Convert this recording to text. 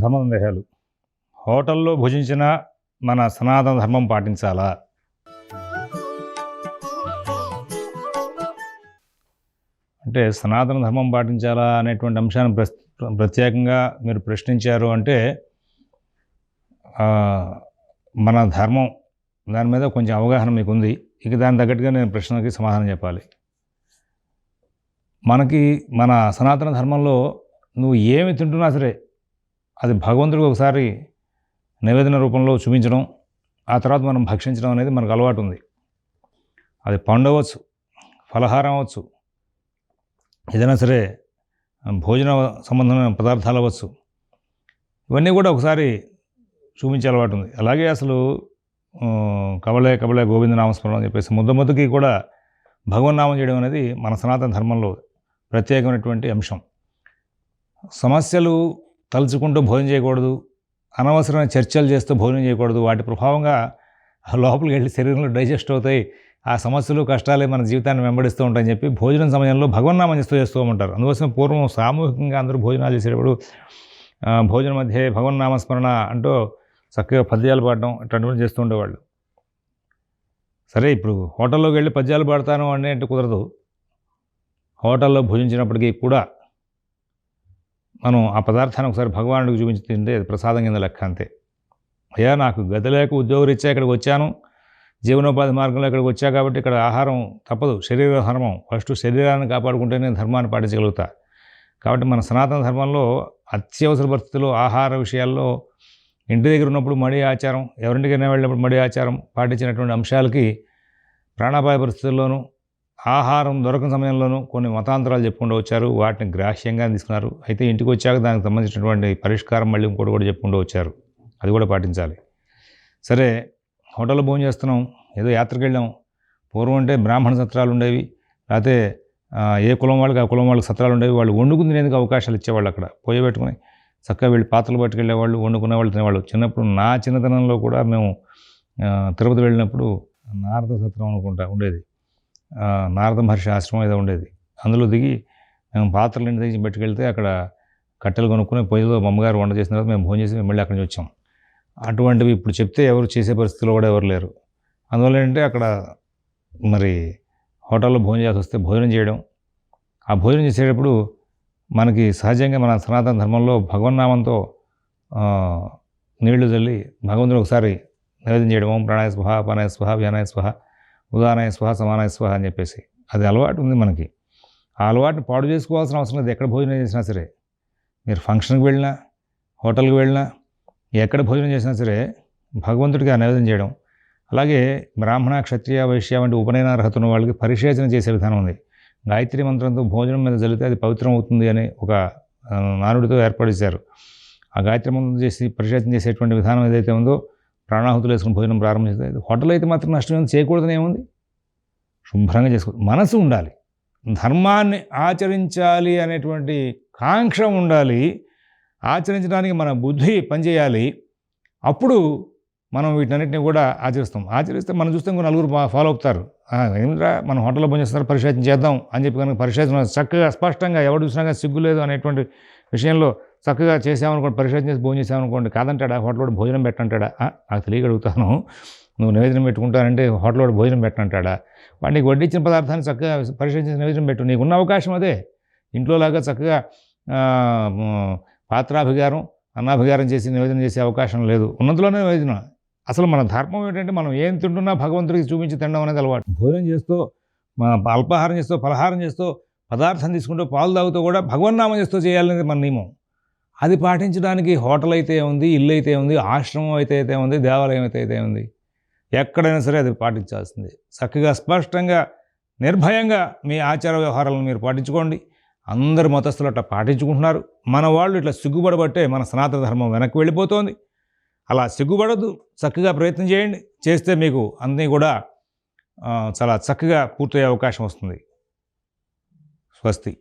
ధర్మ సందేహాలు హోటల్లో భుజించిన మన సనాతన ధర్మం పాటించాలా? అంటే సనాతన ధర్మం పాటించాలా అనేటువంటి అంశాన్ని ప్రత్యేకంగా మీరు ప్రశ్నించారు అంటే మన ధర్మం దాని మీద కొంచెం అవగాహన మీకు ఉంది ఇక దాని తగ్గట్టుగా నేను ప్రశ్నకి సమాధానం చెప్పాలి. మనకి మన సనాతన ధర్మంలో నువ్వు ఏమి తింటున్నా సరే అది భగవంతుడికి ఒకసారి నివేదన రూపంలో చూపించడం ఆ తర్వాత మనం భక్షించడం అనేది మనకు అలవాటు ఉంది. అది పండు అవ్వచ్చు ఫలహారం అవ్వచ్చు ఏదైనా సరే భోజన సంబంధమైన పదార్థాలు అవ్వచ్చు. ఇవన్నీ కూడా ఒకసారి చూపించే అలవాటు ఉంది. అలాగే అసలు కబలే కబలే గోవింద నామస్మరణం అని చెప్పేసి ముద్ద ముద్దకి కూడా భగవన్నామం చేయడం అనేది మన సనాతన ధర్మంలో ప్రత్యేకమైనటువంటి అంశం. సమస్యలు తలుచుకుంటూ భోజనం చేయకూడదు అనవసరమైన చర్చలు చేస్తూ భోజనం చేయకూడదు. వాటి ప్రభావంగా లోపలికి వెళ్ళి శరీరంలో డైజెస్ట్ అవుతాయి. ఆ సమస్యలు కష్టాలే మన జీవితాన్ని వెంబడిస్తూ ఉంటాయని చెప్పి భోజనం సమయంలో భగవన్నామం చేస్తూ చేస్తూ ఉంటారు. అందుకోసం పూర్వం సామూహికంగా అందరూ భోజనాలు చేసేటప్పుడు భోజనం మధ్య భగవన్నామస్మరణ అంటూ చక్కగా పద్యాలు పాడడం ఇట్లాంటివన్నీ చేస్తూ ఉండేవాళ్ళు. సరే ఇప్పుడు హోటల్లోకి వెళ్ళి పద్యాలు పాడతాను అని అంటే కుదరదు. హోటల్లో భోజించినప్పటికీ కూడా మనం ఆ పదార్థాన్ని ఒకసారి భగవానుడికి చూపించి తింటే అది ప్రసాదం కింద లెక్క అంతే. అయ్యా నాకు గది లేక ఉద్యోగరీత్యా ఇక్కడికి వచ్చాను. జీవనోపాధి మార్గంలో ఇక్కడికి వచ్చా కాబట్టి ఇక్కడ ఆహారం తప్పదు. శరీర ధర్మం. ఫస్ట్ శరీరాన్ని కాపాడుకుంటేనే ధర్మాన్ని పాటించగలుగుతా. కాబట్టి మన సనాతన ధర్మంలో అత్యవసర పరిస్థితుల్లో ఆహార విషయాల్లో ఇంటి దగ్గర ఉన్నప్పుడు మడి ఆచారం ఎవరింటికైనా వెళ్ళినప్పుడు మడి ఆచారం పాటించినటువంటి అంశాలకి ప్రాణాపాయ పరిస్థితుల్లోనూ ఆహారం దొరకని సమయంలోనూ కొన్ని మతాంతరాలు చెప్పుకుంటూ వచ్చారు. వాటిని గ్రాహ్యంగా తీసుకున్నారు. అయితే ఇంటికి వచ్చాక దానికి సంబంధించినటువంటి పరిష్కారం మళ్ళీ ఇంకోటి కూడా చెప్పుకుంటూ వచ్చారు. అది కూడా పాటించాలి. సరే హోటల్లో భోజనం చేస్తున్నాం. ఏదో యాత్రకు వెళ్ళాం. పూర్వం అంటే బ్రాహ్మణ సత్రాలు ఉండేవి. లేకపోతే ఏ కులం వాళ్ళకి ఆ కులం వాళ్ళకి సత్రాలు ఉండేవి. వాళ్ళు వండుకుని తినేందుకు అవకాశాలు ఇచ్చేవాళ్ళు అక్కడ. పొయ్యి పెట్టుకుని చక్కగా వెళ్ళి పాత్రలు పట్టుకెళ్ళేవాళ్ళు వండుకునే వాళ్ళు తినేవాళ్ళు. చిన్నప్పుడు నా చిన్నతనంలో కూడా మేము తిరుపతి వెళ్ళినప్పుడు నారద సత్రం అనుకుంటా ఉండేది. నారద మహర్షి ఆశ్రమం ఏదో ఉండేది. అందులో దిగి మేము పాత్రలు ఇంటి దగ్గర పెట్టుకెళ్తే అక్కడ కట్టెలు కొనుక్కుని పొయ్యిలో అమ్మగారు వంట చేసిన తర్వాత మేము భోజనం చేసి మేము మళ్ళీ అక్కడి నుంచి వచ్చాం. అటువంటివి ఇప్పుడు చెప్తే ఎవరు చేసే పరిస్థితిలో కూడా ఎవరు లేరు. అందువల్ల ఏంటంటే అక్కడ మరి హోటల్లో భోజనం చేసి వస్తే భోజనం చేయడం. ఆ భోజనం చేసేటప్పుడు మనకి సహజంగా మన సనాతన ధర్మంలో భగవన్నామంతో నీళ్ళు చల్లి భగవంతుడు ఒకసారి నివేదన చేయడము ప్రాణాయ స్వహ పానాయ స్వహ వ్యానాయ స్వహ ఉదాహరణ స్వహ సమానాయ స్వహ అని చెప్పేసి. అది అలవాటు ఉంది మనకి. ఆ అలవాటుని పాడు చేసుకోవాల్సిన అవసరం లేదు. ఎక్కడ భోజనం చేసినా సరే. మీరు ఫంక్షన్కి వెళ్ళినా హోటల్కి వెళ్ళినా ఎక్కడ భోజనం చేసినా సరే భగవంతుడికి ఆ నివేదన చేయడం. అలాగే బ్రాహ్మణ క్షత్రియ వైశ్య వంటి ఉపనయన అర్హత ఉన్న వాళ్ళకి పరిశేచన చేసే విధానం ఉంది. గాయత్రి మంత్రంతో భోజనం మీద జరిగితే అది పవిత్రం అవుతుంది అని ఒక నానుడితో నానుడితో చేశారు. ఆ గాయత్రి మంత్రం చేసి పరిశేచన చేసేటువంటి విధానం ఏదైతే ఉందో ప్రాణాహుతులు వేసుకుని భోజనం ప్రారంభించలేదు హోటల్ అయితే మాత్రం నష్టం ఏం చేయకూడదని ఏముంది? శుభ్రంగా చేసుకో మనసు ఉండాలి. ధర్మాన్ని ఆచరించాలి అనేటువంటి కాంక్ష ఉండాలి. ఆచరించడానికి మన బుద్ధి పనిచేయాలి. అప్పుడు మనం వీటన్నిటిని కూడా ఆచరిస్తాం. ఆచరిస్తే మనం చూస్తే ఇంకో నలుగురు ఫాలో అవుతారు. "ఆ, ఏమిరా మనం హోటల్లో పనిచేస్తున్నారు పరిశోధన చేద్దాం అని చెప్పి కనుక పరిశోధన చక్కగా స్పష్టంగా ఎవరు చూసినా కానీ సిగ్గు లేదు అనేటువంటి విషయంలో చక్కగా చేసామనుకోండి పరిశోధన చేసి భోజనం చేసామనుకోండి కాదంటాడా? హోటల్లో కూడా భోజనం పెట్టంటాడా? "ఆ, నాకు తెలియక అడుగుతాను నువ్వు నివేదనం పెట్టుకుంటానంటే హోటల్లో కూడా భోజనం పెట్టంటాడా? వాడు నీకు వడ్డించిన పదార్థాన్ని చక్కగా పరిశోధన చేసి నివేదన పెట్టు. నీకున్న అవకాశం అదే. ఇంట్లోలాగా చక్కగా పాత్రాభిగారం అన్నాభిగారం చేసి నివేదన చేసే అవకాశం లేదు. ఉన్నంతలోనే నివేదన. అసలు మన ధర్మం ఏంటంటే మనం ఏం తింటున్నా భగవంతుడికి చూపించి తినడం అనేది అలవాటు. భోజనం చేస్తూ మన అల్పాహారం చేస్తూ పలహారం చేస్తూ పదార్థం తీసుకుంటూ పాలు తాగుతూ కూడా భగవన్నామం చేస్తూ చేయాలనేది మన నియమం. అది పాటించడానికి హోటల్ అయితే ఉంది ఇల్లు అయితే ఉంది ఆశ్రమం అయితే అయితే ఉంది దేవాలయం అయితే అయితే ఉంది ఎక్కడైనా సరే అది పాటించాల్సింది. చక్కగా స్పష్టంగా నిర్భయంగా మీ ఆచార వ్యవహారాలను మీరు పాటించుకోండి. అందరు మతస్థులు అట్లా పాటించుకుంటున్నారు. మన వాళ్ళు ఇట్లా సిగ్గుపడబట్టే మన సనాతన ధర్మం వెనక్కి వెళ్ళిపోతుంది. అలా సిగ్గుపడద్దు. చక్కగా ప్రయత్నం చేయండి. చేస్తే మీకు అన్నీ కూడా చాలా చక్కగా పూర్తయ్యే అవకాశం వస్తుంది. స్వస్తి.